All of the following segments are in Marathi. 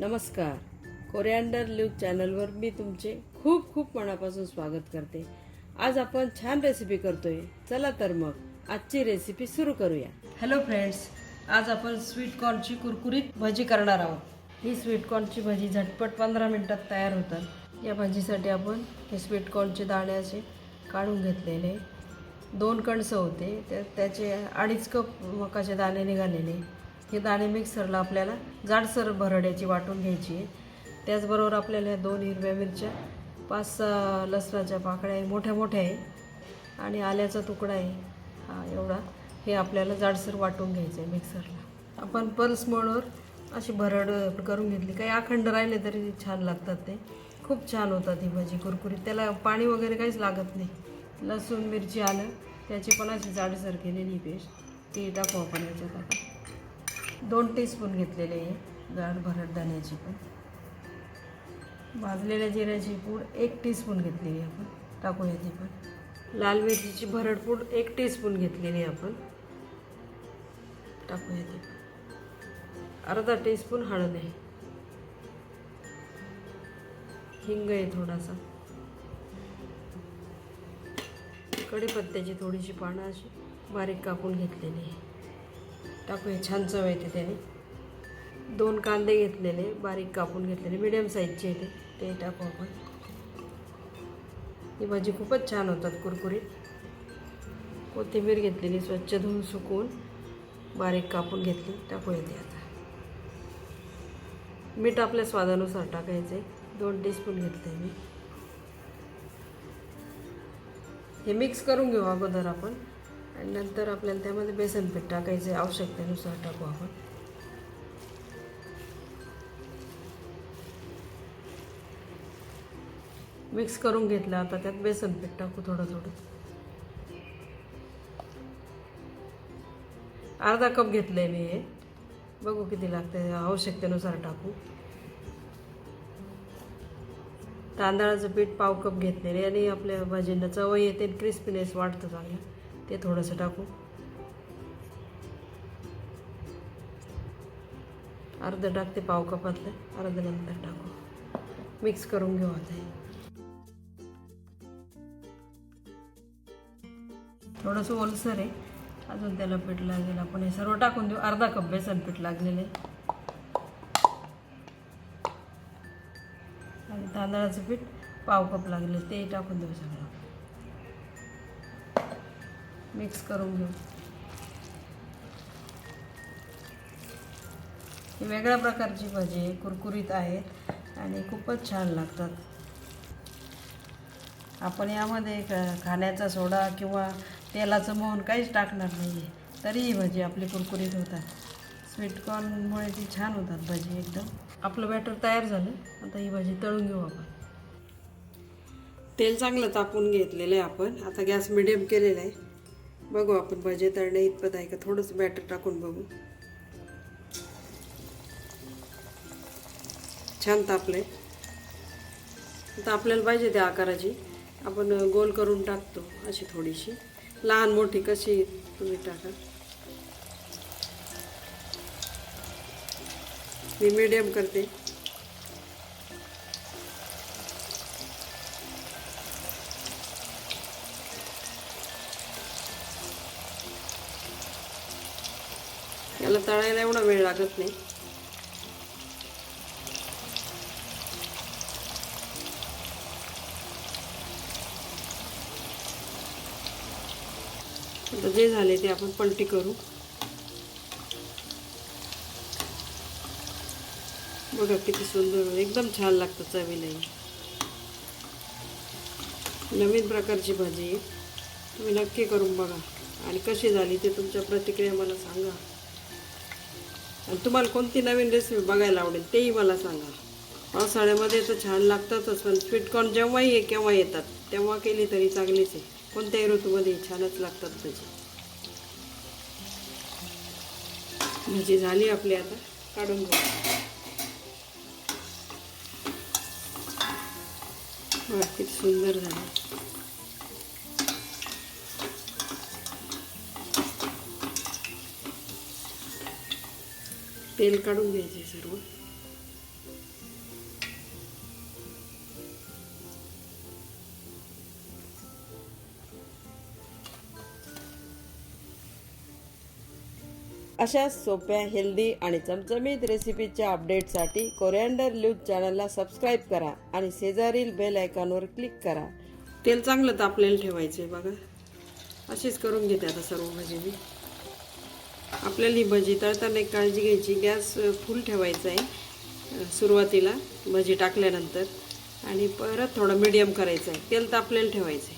नमस्कार. कोरिअँडर ल्यूक चॅनलवर मी तुमचे खूप खूप मनापासून स्वागत करते. आज आपण छान रेसिपी करतोय. चला तर मग आजची रेसिपी सुरू करूया. हॅलो फ्रेंड्स आज आपण स्वीट कॉर्नची कुरकुरीत भजी करणार आहोत. ही स्वीट कॉर्नची भजी झटपट पंधरा मिनिटात तयार होतात. या भाजीसाठी आपण हे स्वीट कॉर्नचे दाणे असे काढून घेतलेले. दोन कणसं होते तर त्याचे अडीच कप मकाचे दाणे निघालेले. हे दाणे मिक्सरला आपल्याला जाडसर भरड्याची वाटून घ्यायची आहे. त्याचबरोबर आपल्याला ह्या दोन हिरव्या मिरच्या पाच सहा लसणाच्या पाकळ्या आहे मोठ्या मोठ्या आहे. आणि आल्याचा तुकडा आहे. हा एवढा. हे आपल्याला जाडसर वाटून घ्यायचं आहे मिक्सरला. आपण पल्स मोडवर अशी भरड करून घेतली. काही अखंड राहिले तरी छान लागतात ते. खूप छान होतात ही भाजी कुरकुरीत. त्याला पाणी वगैरे काहीच लागत नाही. लसूण मिरची आलं त्याची पण अशी जाडसर केलेली पेस्ट. ती टाकू आपण याच्यात आता. दोन टीस्पून घेतलेले आहे. जाड भरड दाण्याची पण भाजलेल्या जिऱ्याची पूड एक टीस्पून घेतलेली आपण. टाकूया ती पण लाल मिरचीची भरड पूड एक टीस्पून घेतलेली आपण. टाकूया ती पण अर्धा टीस्पून हळद आहे. हिंग आहे थोडासा. कढीपत्त्याची थोडीशी पानं अशी बारीक कापून घेतलेली आहे. टाकूया छान चव येते त्याने. दोन कांदे घेतलेले बारीक कापून घेतलेले मिडियम साईजचे येते ते टाकू आपण. ही भाजी खूपच छान होतात कुरकुरीत. कोथिंबीर घेतलेली स्वच्छ धुवून सुकवून बारीक कापून घेतली टाकू येते आता. मीठ आपल्या स्वादानुसार टाकायचं आहे दोन टीस्पून घेतले मी. हे मिक्स करून घेऊ अगोदर आपण. आणि नंतर आपल्याला त्यामध्ये बेसन पीठ टाकायचं आहे आवश्यकतेनुसार टाकू आपण. मिक्स करून घेतलं आता त्यात बेसन पीठ टाकू थोडं थोडं अर्धा कप घेतलं आहे मी हे. बघू किती लागते आवश्यकतेनुसार टाकू. तांदळाचं पीठ पाव कप घेतलेले आणि आपल्या भाजींना चव येते क्रिस्पीनेस वाढतं चांगलं. ते थोडंसं टाकू. अर्धं टाकते पाव कपातलं अर्ध नंतर टाकू. मिक्स करून घेऊ आता हे. थोडंसं ओलसर आहे. अजून त्याला पीठ लागेल. आपण हे सर्व टाकून देऊ. अर्धा कप बेसन पीठ लागलेलं आहे. आणि तांदळाचं पीठ पाव कप लागले ते टाकून देऊ सगळं. मिक्स करून घेऊ. ही वेगळ्या प्रकारची भाजी आहे कुरकुरीत आहेत आणि खूपच छान लागतात. आपण यामध्ये खाण्याचा सोडा किंवा तेलाचं मोहन काहीच टाकणार नाही आहे तरी ही भाजी आपली कुरकुरीत होतात. स्वीटकॉर्नमुळे ती छान होतात भाजी एकदम. आपलं बॅटर तयार झालं. आता ही भाजी तळून घेऊ आपण. तेल चांगलं तापून घेतलेलं आहे आपण. आता गॅस मिडियम केलेला आहे. बघू आपण भाजी तळणे इतपत आहे का? थोडंसं बॅटर टाकून बघू. छान तापले आता आपल्याला पाहिजे त्या आकाराची. आपण गोल करून टाकतो अशी थोडीशी. लहान मोठी कशी तुम्ही टाका. मी मिडियम करते. याला तळायला एवढा वेळ लागत नाही. आता जे झाले ते आपण पलटी करू. बघा किती सुंदर एकदम छान लागतं चवीलाही. नवीन प्रकारची भाजी. आहे तुम्ही नक्की करून बघा. आणि कशी झाली ते तुमच्या प्रतिक्रिया मला सांगा. तुम्हाला कोणती नवीन रेसिपी बघायला आवडेल तेही मला सांगा. पावसाळ्यामध्ये तर छान लागतातच पण स्वीटकॉर्न जेव्हाही आहे केव्हा येतात. तेव्हा केली तरी चांगलीच आहे. कोणत्याही ऋतूमध्ये छानच लागतात त्याचे. भाजी झाली आपली आता काढून घेऊ. बघा किती सुंदर झाली. तेल काढून घ्यायचे सर्व. अशा सोप्या हेल्दी आणि चमचमीत रेसिपीच्या अपडेटसाठी कोरिअंडर ल्यूज चॅनलला सबस्क्राईब करा आणि शेजारील बेल आयकॉनवर क्लिक करा. तेल चांगलं तापलेलं ठेवायचं आहे बघा. अशीच करून घेते आता सर्व भाजी मी आपल्याला ही भजी तळताना एक काळजी घ्यायची गॅस फुल ठेवायचा आहे सुरुवातीला भजी टाकल्यानंतर. आणि परत थोडं मिडियम करायचं आहे तेल तापलेलं ठेवायचं आहे.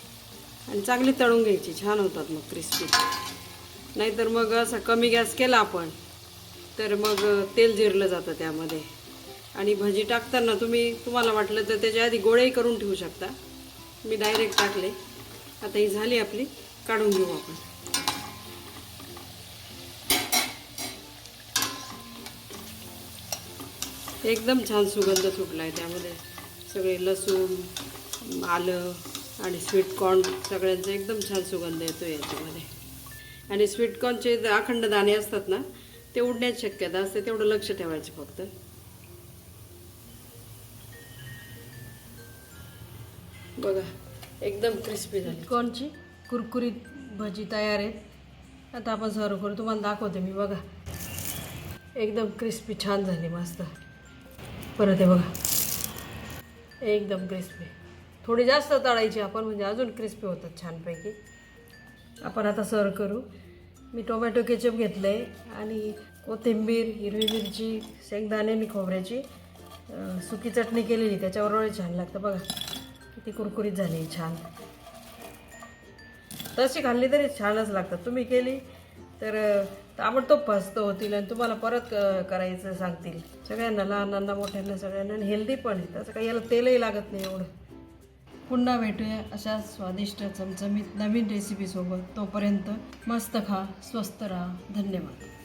आणि चांगली तळून घ्यायची छान होतात मग क्रिस्पी नाहीतर मग असा कमी गॅस केला आपण तर मग तेल जिरलं जातं त्यामध्ये. आणि भजी टाकताना तुम्ही तुम्हाला वाटलं तर त्याच्या आधी गोळेही करून ठेवू शकता. मी डायरेक्ट टाकले. आता ही झाली आपली काढून घेऊ आपण. एकदम छान सुगंध सुटला आहे त्यामध्ये. सगळे लसूण आलं आणि स्वीटकॉर्न सगळ्यांचा एकदम छान सुगंध येतो याच्यामध्ये. आणि स्वीटकॉर्नचे अखंड दाणे असतात ना ते उडण्याची शक्यता असते तेवढं लक्ष ठेवायचं फक्त. बघा एकदम क्रिस्पी झाली. कॉर्नची कुरकुरीत भजी तयार आहे आता आपण सर्व करू तुम्हाला दाखवते मी बघा. एकदम क्रिस्पी छान झाली मस्त. परत आहे बघा. एकदम क्रिस्पी थोडी जास्त तळायची आपण म्हणजे अजून क्रिस्पी होतात छानपैकी. आपण आता सर्व करू. मी टोमॅटो केचप घेतलं आहे आणि कोथिंबीर हिरवी मिरची शेंगदाणे आणि खोबऱ्याची सुकी चटणी केलेली त्याच्याबरोबर छान लागतं बघा. किती कुरकुरीत झाली छान. तशी खाल्ली तरी छानच लागतात. तुम्ही केली तर ताबडतोब फस्त होतील आणि तुम्हाला परत क- करायचं सांगतील. सगळ्यांना लहानांना मोठ्यांना सगळ्यांना. आणि हेल्दी पण आहे. तसं काही याला तेलही लागत नाही एवढं. पुन्हा भेटूया अशा स्वादिष्ट चमचमीत नवीन रेसिपीसोबत तोपर्यंत मस्त खा स्वस्त राहा. धन्यवाद.